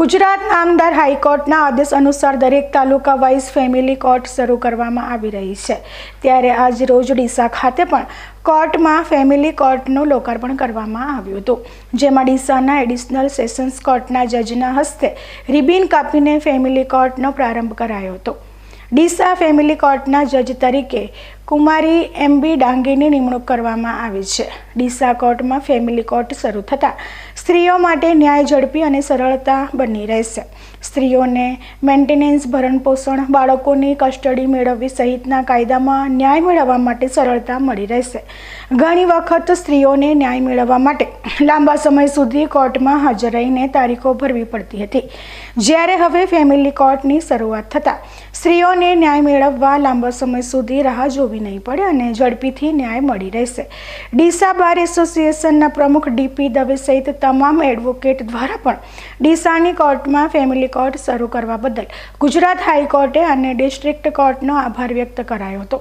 ગુજરાત નામદાર હાઈકોર્ટના આદેશ અનુસાર દરેક તાલુકા વાઇઝ ફેમિલી કોર્ટ શરૂ કરવામાં આવી રહી છે. ત્યારે આજ રોજ ડીસા ખાતે પણ કોર્ટમાં ફેમિલી કોર્ટનું લોકાર્પણ કરવામાં આવ્યું હતું. જેમાં ડીસાના એડિશનલ સેશન્સ કોર્ટના જજના હસ્તે રિબિન કાપીને ફેમિલી કોર્ટનો પ્રારંભ કરાયો હતો. ડીસા ફેમિલી કોર્ટના જજ તરીકે કુમારી એમ બી ડાંગીની નિમણૂક કરવામાં આવી છે. ડીસા કોર્ટમાં ફેમિલી કોર્ટ શરૂ થતાં સ્ત્રીઓ માટે ન્યાય ઝડપી અને સરળતા બની રહેશે. સ્ત્રીઓને મેન્ટેનન્સ ભરણપોષણ બાળકોની કસ્ટડી મેળવવી સહિતના કાયદામાં ન્યાય મેળવવા માટે સરળતા મળી રહેશે. ઘણી વખત સ્ત્રીઓને ન્યાય મેળવવા માટે લાંબા સમય સુધી કોર્ટમાં હાજર રહીને તારીખો ભરવી પડતી હતી. જ્યારે હવે ફેમિલી કોર્ટની શરૂઆત થતાં સ્ત્રીઓને ન્યાય મેળવવા લાંબા સમય સુધી રાહ જોવી નહીં પડે અને ઝડપીથી ન્યાય મળી રહેશે. ડીસા બાર એસોસિએશનના પ્રમુખ ડીપી દવે સહિત તમામ એડવોકેટ દ્વારા પણ ડીસાની કોર્ટમાં ફેમિલી કોર્ટ શરૂ કરવા બદલ ગુજરાત હાઈકોર્ટે અને ડિસ્ટ્રિક્ટ કોર્ટનો આભાર વ્યક્ત કરાયો હતો.